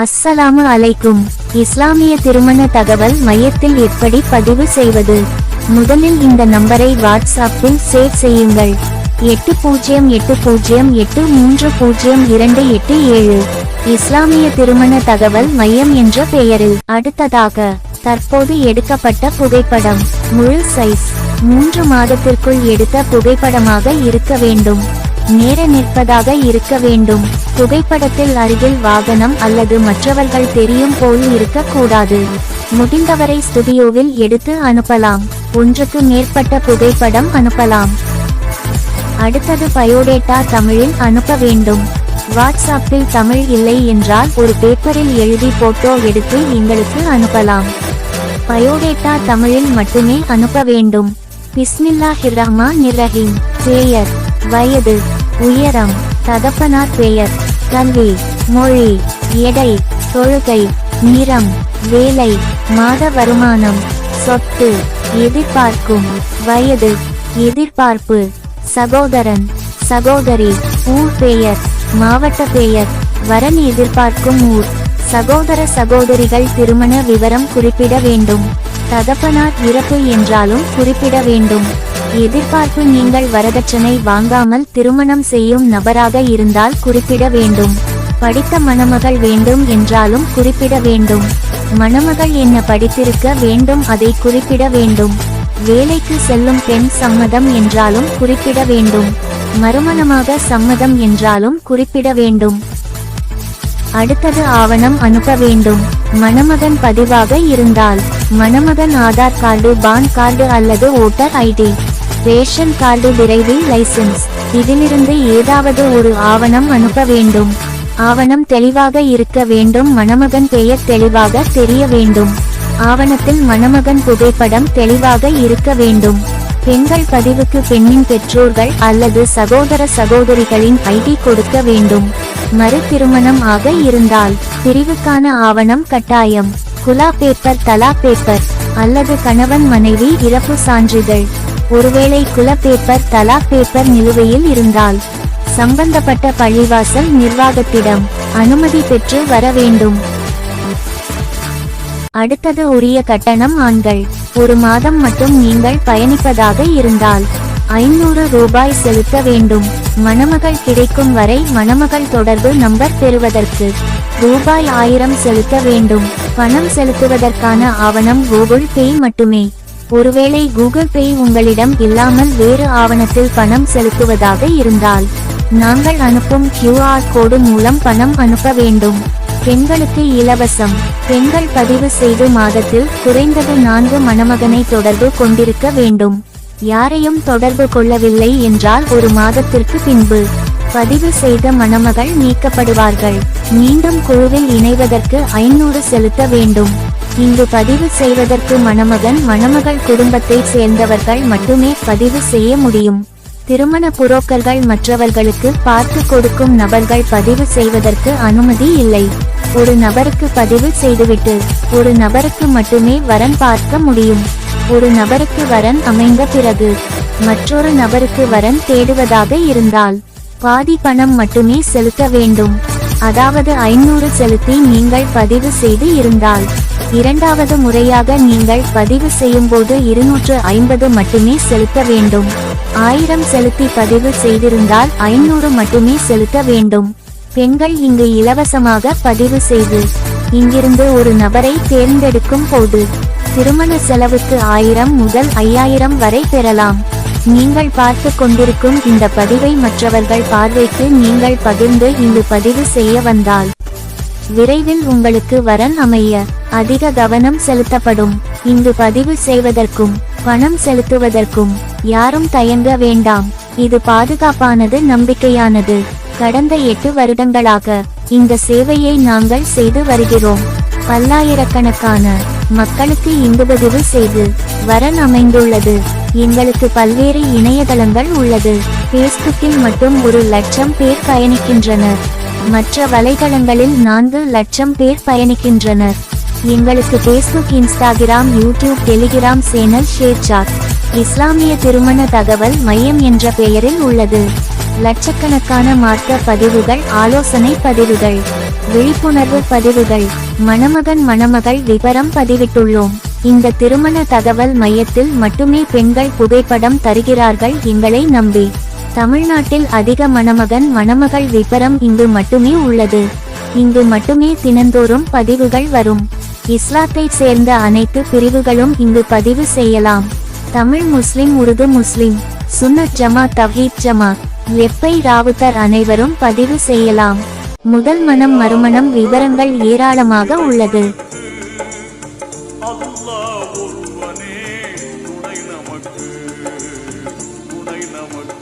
அஸ்ஸலாமு அலைக்கும். இஸ்லாமிய திருமண தகவல் மையத்தில் எப்படி பதிவு செய்வது? முதலில் இந்த நம்பரை வாட்ஸ்அப்பில் சேவ் செய்யுங்கள். எட்டு பூஜ்ஜியம் எட்டு பூஜ்ஜியம் எட்டு மூன்று பூஜ்ஜியம் இரண்டு எட்டு ஏழு. இஸ்லாமிய திருமண தகவல் மையம் என்ற பெயரில். அடுத்ததாக தற்போது எடுக்கப்பட்ட புகைப்படம். முழு சைஸ். மூன்று மாதத்திற்குள் எடுத்த புகைப்படமாக இருக்க வேண்டும். நேர நிற்பதாக இருக்க வேண்டும். புகைப்படத்தில் அருகில் வாகனம் அல்லது மற்றவர்கள் தெரியும் போல் இருக்கக்கூடாது. முடிந்தவரை ஸ்டுடியோவில் எடுத்து அனுப்பலாம். ஒன்றுக்கு மேற்பட்ட புகைப்படம் அனுப்பலாம். அடுத்தது பயோடேட்டா தமிழில் அனுப்ப வேண்டும். வாட்ஸ்அப்பில் தமிழ் இல்லை என்றால் ஒரு பேப்பரில் எழுதி போட்டோ எடுத்து எங்களுக்கு அனுப்பலாம். பயோடேட்டா தமிழில் மட்டுமே அனுப்ப வேண்டும். பிஸ்மில்லாஹிர் ரஹ்மானிர் ரஹீம். பெயர் வயது. உயரம் தகப்பனார் பெயர் கல்வி மொழி எடை தொழுகை நிறம் வேலை மாத வருமானம் சொத்து எதிர்பார்க்கும் வயது எதிர்பார்ப்பு சகோதரன் சகோதரி ஊர் பெயர் மாவட்ட பெயர் வரன் எதிர்பார்க்கும் ஊர் சகோதர சகோதரிகள் திருமண விவரம் குறிப்பிட வேண்டும் தகப்பனார் இறப்பு என்றாலும் குறிப்பிட வேண்டும். எதிர்பார்ப்பு நீங்கள் வரதட்சணை வாங்காமல் திருமணம் செய்யும் நபராக இருந்தால் குறிப்பிட வேண்டும். படித்த மணமகள் வேண்டும் என்றாலும் குறிப்பிட வேண்டும். மணமகள் என்ன படித்திருக்க வேண்டும் அதை குறிப்பிட வேண்டும். வேலைக்கு செல்லும் பெண் சம்மதம் என்றாலும் குறிப்பிட வேண்டும். மறுமணமாக சம்மதம் என்றாலும் குறிப்பிட வேண்டும். அடுத்தது ஆவணம் அனுப்ப வேண்டும். மணமகன் பதிவாக இருந்தால் மணமகன் ஆதார் கார்டு பான் கார்டு அல்லது ஓட்டர் ஐடி. ரேஷன் கார்டு விரைவில் லைசென்ஸ். இதிலிருந்து ஏதாவது ஒரு ஆவணம் அனுப்ப வேண்டும். ஆவணம் தெளிவாக இருக்க வேண்டும். மணமகன் பெயர் தெளிவாக தெரிய வேண்டும். ஆவணத்தில் மணமகன் புகைப்படம் தெளிவாக இருக்க வேண்டும். பெண்கள் பதிவுக்கு பெண்ணின் பெற்றோர்கள் அல்லது சகோதர சகோதரிகளின் ஐடி கொடுக்க வேண்டும். மறு திருமணம் ஆக இருந்தால் பிரிவுக்கான ஆவணம் கட்டாயம். குலா பேப்பர் தலா பேப்பர் அல்லது கணவன் மனைவி இறப்பு சான்றிதழ். ஒருவேளை குல பேப்பர் தலா பேப்பர் நிலுவையில் இருந்தால் சம்பந்தப்பட்ட பள்ளிவாசல் நிர்வாகத்திடம் அனுமதி பெற்று வர வேண்டும். அடுத்தது உரிய கட்டணம் ஆண்கள். ஒரு மாதம் மட்டும் நீங்கள் பயணிப்பதாக இருந்தால் ஐநூறு ரூபாய் செலுத்த வேண்டும். மணமகள் கிடைக்கும் வரை மணமகள் தொடர்பு நம்பர் பெறுவதற்கு ரூபாய் ஆயிரம் செலுத்த வேண்டும். பணம் செலுத்துவதற்கான ஆவணம் கூகுள் பே மட்டுமே. ஒருவேளை கூகுள் பே உங்களிடம் இல்லாமல் வேறு ஆவணத்தில் பணம் செலுத்துவதாக இருந்தால் நாங்கள் அனுப்பும் கியூஆர் கோடு மூலம் பணம் அனுப்ப வேண்டும். பெண்களுக்கு இலவசம். பெண்கள் பதிவு செய்து மாதத்தில் குறைந்தது நான்கு மணமகனை தொடர்பு கொண்டிருக்க வேண்டும். யாரையும் தொடர்பு கொள்ளவில்லை என்றால் ஒரு மாதத்திற்கு பின்பு. பதிவு செய்த மணமகள் நீக்கப்படுவார்கள். மீண்டும் குழுவில் இணைவதற்கு ஐநூறு செலுத்த வேண்டும். இங்கு பதிவு செய்வதற்கு மணமகன் மணமகள் குடும்பத்தை சேர்ந்தவர்கள் மட்டுமே பதிவு செய்ய முடியும். திருமண புரோக்கர்கள் மற்றவர்களுக்கு பார்த்து கொடுக்கும் நபர்கள் பதிவு செய்வதற்கு அனுமதி இல்லை. ஒரு நபருக்கு பதிவு செய்துவிட்டு ஒரு நபருக்கு மட்டுமே வரன் பார்க்க முடியும். ஒரு நபருக்கு வரன் அமைந்த பிறகு மற்றொரு நபருக்கு வரன் தேடுவதாக இருந்தால் பாதி பணம் மட்டுமே செலுத்த வேண்டும். அதாவது ஐநூறு செலுத்தி நீங்கள் பதிவு செய்து இருந்தால் இரண்டாவது முறையாக நீங்கள் பதிவு செய்யும்போது இருநூற்று ஐம்பது மட்டுமே செலுத்த வேண்டும். ஆயிரம் செலுத்தி பதிவு செய்திருந்தால் ஐநூறு மட்டுமே செலுத்த வேண்டும். பெண்கள் இங்கு இலவசமாக பதிவு செய்து இங்கிருந்து ஒரு நபரை தேர்ந்தெடுக்கும் போது திருமண செலவுக்கு ஆயிரம் முதல் ஐயாயிரம் வரை பெறலாம். நீங்கள் பார்த்து கொண்டிருக்கும் இந்த பதிவை மற்றவர்கள் பார்வைக்கு நீங்கள் பகிர்ந்து இங்கு பதிவு செய்ய வந்தால் விரைவில் உங்களுக்கு வரன் அமைய அதிக கவனம் செலுத்தப்படும். இங்கு பதிவு செய்வதற்கும் பணம் செலுத்துவதற்கும் யாரும் தயங்க வேண்டாம். இது பாதுகாப்பானது நம்பிக்கையானது. கடந்த எட்டு வருடங்களாக இந்த சேவையை நாங்கள் செய்து வருகிறோம். பல்லாயிரக்கணக்கான மக்களுக்கு இங்கு பதிவு செய்து வரன் அமைந்துள்ளது. எங்களுக்கு பல்வேறு இணையதளங்கள் உள்ளது. பேஸ்புக்கில் மட்டும் ஒரு லட்சம் பேர் பயணிக்கின்றனர். மற்ற வலைதளங்களில் நான்கு லட்சம் பேர் பயணிக்கின்றனர். எங்களுக்கு Facebook Instagram YouTube Telegram channel share chat இஸ்லாமிய திருமண தகவல் மையம் என்ற பெயரில் உள்ளது. லட்சக்கணக்கான மார்க்க பதிவுகள் ஆலோசனை பதிவுகள் விழிப்புணர்வு பதிவுகள் மணமகன் மணமகள் விவரம் பதிவிட்டுள்ளோம். இந்த திருமண தகவல் மையத்தில் மட்டுமே பெண்கள் புகைப்படம் தருகிறார்கள் எங்களை நம்பி. தமிழ்நாட்டில் அதிக மணமகன் மணமகள் விபரம் இங்கு மட்டுமே உள்ளது. இங்கு மட்டுமே தினந்தோறும் பதிவுகள் வரும். இஸ்லாத்தை சேர்ந்த அனைத்து பிரிவுகளும் இங்கு பதிவு செய்யலாம். தமிழ் முஸ்லிம் உருது முஸ்லிம் சுன்னத் ஜமா தவ்ஹீத் ஜமா லெப்பை ராவுத்தர் அனைவரும் பதிவு செய்யலாம். முதல் மனம் மறுமணம் விவரங்கள் ஏராளமாக உள்ளது. நமக்கு.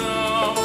Anam